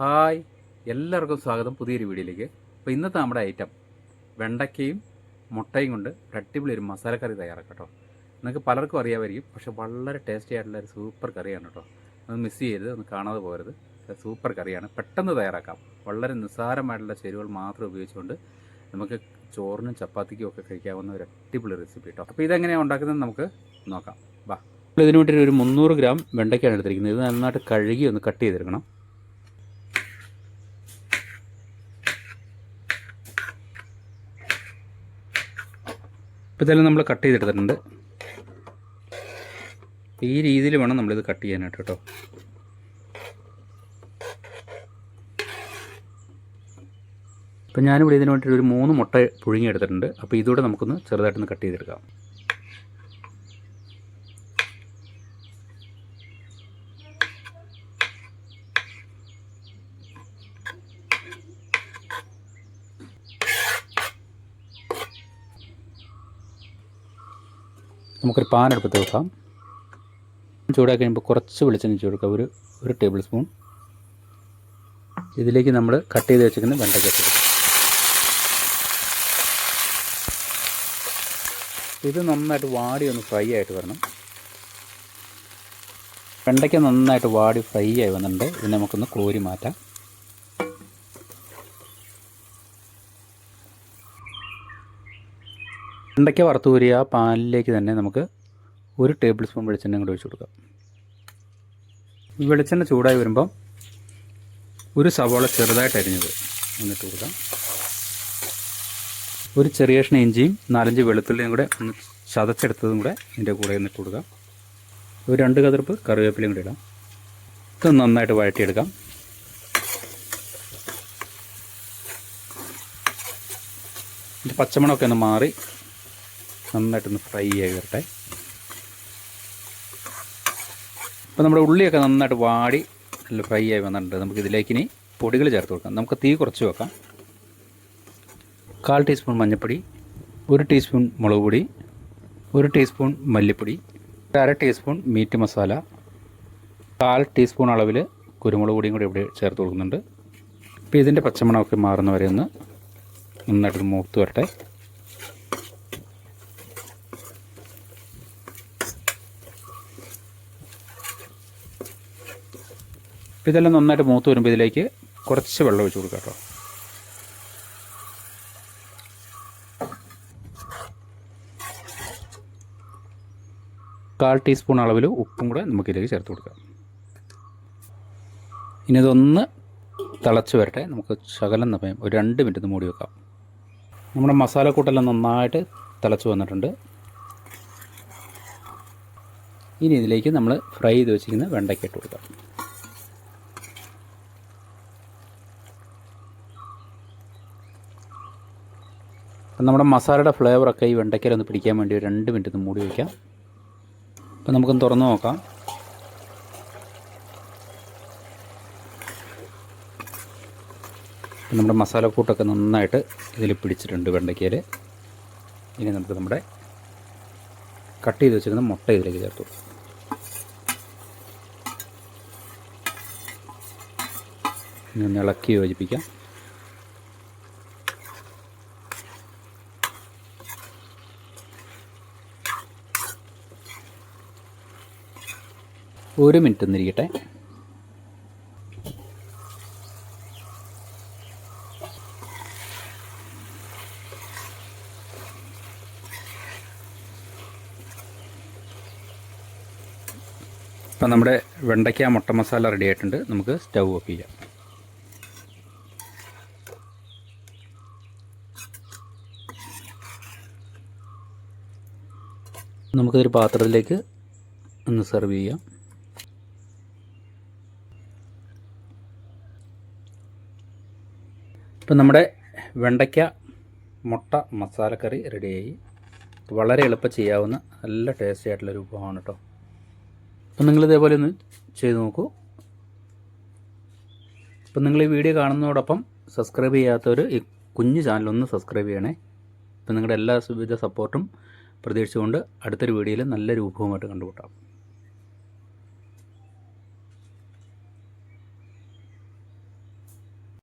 Hi. എല്ലാവർക്കും സ്വാഗതം. പുതിയൊരു വീഡിയോയിലേക്ക്. അപ്പോൾ ഇന്നത്തെ നമ്മുടെ ഐറ്റം വെണ്ടയ്ക്കയും മുട്ടയും കൊണ്ട് അടിപൊളി ഒരു മസാലക്കറി തയ്യാറാക്കാം കേട്ടോ നിങ്ങൾക്ക് പലർക്കും അറിയാമായിരിക്കും. പക്ഷേ വളരെ ടേസ്റ്റി ആയിട്ടുള്ള ഒരു സൂപ്പർ കറിയാണ് കേട്ടോ. ഒന്ന് മിസ് ചെയ്യരുത് ഒന്ന് കാണാതെ പോകരുത്. സൂപ്പർ കറിയാണ്. പെട്ടെന്ന് തയ്യാറാക്കാം. വളരെ നിസ്സാരമായിട്ടുള്ള ചേരുവകൾ മാത്രം ഉപയോഗിച്ചുകൊണ്ട് നമുക്ക് ചോറിനും ചപ്പാത്തിക്കും ഒക്കെ കഴിക്കാവുന്ന ഒരു അടിപൊളി റെസിപ്പി കേട്ടോ അപ്പോൾ ഇതെങ്ങനെയാണ് ഉണ്ടാക്കുന്നത് നമുക്ക് നോക്കാം. വാ. ഇതിനു വേണ്ടി ഒരു മുന്നൂറ് ഗ്രാം വെണ്ടയ്ക്കാണ് എടുത്തിരിക്കുന്നത്. ഇത് നന്നായിട്ട് കഴുകി ഒന്ന് കട്ട് ചെയ്തെടുക്കണം. ഇപ്പോൾ ഇതെല്ലാം നമ്മൾ കട്ട് ചെയ്തെടുത്തിട്ടുണ്ട്. ഈ രീതിയിൽ വേണം നമ്മളിത് കട്ട് ചെയ്യാനായിട്ട് കേട്ടോ. അപ്പോൾ ഞാനിവിടെ ഇതിന് വേണ്ടിയിട്ട് ഒരു മൂന്ന് മുട്ട പുഴുങ്ങിയെടുത്തിട്ടുണ്ട് അപ്പോൾ ഇതുകൂടെ നമുക്കൊന്ന് ചെറുതായിട്ടൊന്ന് കട്ട് ചെയ്തെടുക്കാം. നമുക്കൊരു പാൻ അടുപ്പത്ത് വെക്കാം. ചൂടാക്കി കഴിയുമ്പോൾ കുറച്ച് വെളിച്ചെണ്ണ കൊടുക്കുക ഒരു ഒരു ടേബിൾ സ്പൂൺ. ഇതിലേക്ക് നമ്മൾ കട്ട് ചെയ്ത് വെച്ചിരിക്കുന്ന വെണ്ടയ്ക്ക ഇത് നന്നായിട്ട് വാടി ഒന്ന് ഫ്രൈ ആയിട്ട് വരണം. വെണ്ടയ്ക്ക നന്നായിട്ട് വാടി ഫ്രൈ ആയി വന്നിട്ടുണ്ട്. ഇത് നമുക്കൊന്ന് കോരി മാറ്റാം. വെണ്ടയ്ക്ക വറുത്ത് കോരിയ ആ പാനിലേക്ക് തന്നെ നമുക്ക് ഒരു ടേബിൾ സ്പൂൺ വെളിച്ചെണ്ണ കൂടെ ഒഴിച്ചു കൊടുക്കാം. ഈ വെളിച്ചെണ്ണ ചൂടായി വരുമ്പം ഒരു സവാള ചെറുതായിട്ട് അരിഞ്ഞത് എന്നിട്ട് കൊടുക്കാം. ഒരു ചെറിയ കഷ്ണ ഇഞ്ചിയും നാലഞ്ച് വെളുത്തുള്ളിയും കൂടെ ഒന്ന് ചതച്ചെടുത്തതും കൂടെ ഇതിന്റെ കൂടെ എന്നിട്ട് കൊടുക്കാം. ഒരു രണ്ട് കതിർപ്പ് കറിവേപ്പിലയും കൂടെ ഇടാം. ഇത് നന്നായിട്ട് വഴറ്റിയെടുക്കാം. പച്ചമണമൊക്കെ ഒന്ന് മാറി നന്നായിട്ടൊന്ന് ഫ്രൈ ആയി വരട്ടെ അപ്പോൾ നമ്മുടെ ഉള്ളിയൊക്കെ നന്നായിട്ട് വാടി നല്ല ഫ്രൈ ആയി വന്നിട്ടുണ്ട്. നമുക്ക് ഇതിലേക്ക് ഇനി പൊടികൾ ചേർത്ത് കൊടുക്കാം. നമുക്ക് തീ കുറച്ച് വെക്കാം. കാൽ ടീസ്പൂൺ മഞ്ഞൾപ്പൊടി ഒരു ടീസ്പൂൺ മുളക് പൊടി ഒരു ടീസ്പൂൺ മല്ലിപ്പൊടി അര ടീസ്പൂൺ മീറ്റ് മസാല കാൽ ടീസ്പൂൺ അളവിൽ കുരുമുളക് പൊടിയും കൂടി ഇവിടെ ചേർത്ത് കൊടുക്കുന്നുണ്ട്. അപ്പോൾ ഇതിന്റെ പച്ചമണമൊക്കെ മാറുന്ന വരെ ഒന്ന് നന്നായിട്ട് മൂത്ത് വരട്ടെ. അപ്പോൾ ഇതെല്ലാം നന്നായിട്ട് മൂത്ത് വരുമ്പോൾ ഇതിലേക്ക് കുറച്ച് വെള്ളം ഒഴിച്ച് കൊടുക്കുക കേട്ടോ. കാൽ ടീസ്പൂൺ അളവിൽ ഉപ്പും കൂടെ നമുക്കിതിലേക്ക് ചേർത്ത് കൊടുക്കാം. ഇനി ഇതൊന്ന് തിളച്ച് വരട്ടെ. നമുക്ക് ശകലം സമയം ഒരു രണ്ട് മിനിറ്റ് ഒന്ന് മൂടി വെക്കാം. നമ്മുടെ മസാലക്കൂട്ടെല്ലാം നന്നായിട്ട് തിളച്ച് വന്നിട്ടുണ്ട്. ഇനി ഇതിലേക്ക് നമ്മൾ ഫ്രൈ ചെയ്ത് വെച്ചിരിക്കുന്ന വെണ്ടയ്ക്ക ഇട്ട് കൊടുക്കാം. അപ്പം നമ്മുടെ മസാലയുടെ ഫ്ലേവറൊക്കെ ഈ വെണ്ടയ്ക്കയിൽ ഒന്ന് പിടിക്കാൻ വേണ്ടി ഒരു രണ്ട് മിനിറ്റ് ഒന്ന് മൂടി വയ്ക്കാം. അപ്പം നമുക്കൊന്ന് തുറന്ന് നോക്കാം. നമ്മുടെ മസാലക്കൂട്ടൊക്കെ നന്നായിട്ട് ഇതിൽ പിടിച്ചിട്ടുണ്ട് വെണ്ടയ്ക്കയിൽ. ഇനി നമുക്ക് നമ്മുടെ കട്ട് ചെയ്ത് വെച്ചിരുന്ന മുട്ട ഇതിലേക്ക് ചേർത്തു. ഇളക്കി യോജിപ്പിക്കാം. ഒരു മിനിറ്റ് ഒന്നിരിക്കട്ടെ. ഇപ്പം നമ്മുടെ വെണ്ടയ്ക്ക മുട്ട മസാല റെഡി ആയിട്ടുണ്ട്. നമുക്ക് സ്റ്റൗ ഓഫ് ചെയ്യാം. നമുക്കൊരു പാത്രത്തിലേക്ക് ഒന്ന് സെർവ് ചെയ്യാം. ഇപ്പം നമ്മുടെ വെണ്ടയ്ക്ക മുട്ട മസാലക്കറി റെഡിയായി. വളരെ എളുപ്പം ചെയ്യാവുന്ന നല്ല ടേസ്റ്റി ആയിട്ടുള്ള ഒരു വിഭവമാണ് കേട്ടോ അപ്പം നിങ്ങൾ ഇതേപോലെ ഒന്ന് ചെയ്ത് നോക്കൂ. അപ്പം നിങ്ങൾ ഈ വീഡിയോ കാണുന്നതോടൊപ്പം സബ്സ്ക്രൈബ് ചെയ്യാത്തവർ ഈ കുഞ്ഞു ചാനലൊന്ന് സബ്സ്ക്രൈബ് ചെയ്യണേ. അപ്പം നിങ്ങളുടെ എല്ലാ വിധ സപ്പോർട്ടും പ്രതീക്ഷിച്ചുകൊണ്ട് അടുത്തൊരു വീഡിയോയിൽ നല്ലൊരു വിഭവമായിട്ട് കണ്ടുമുട്ടാം.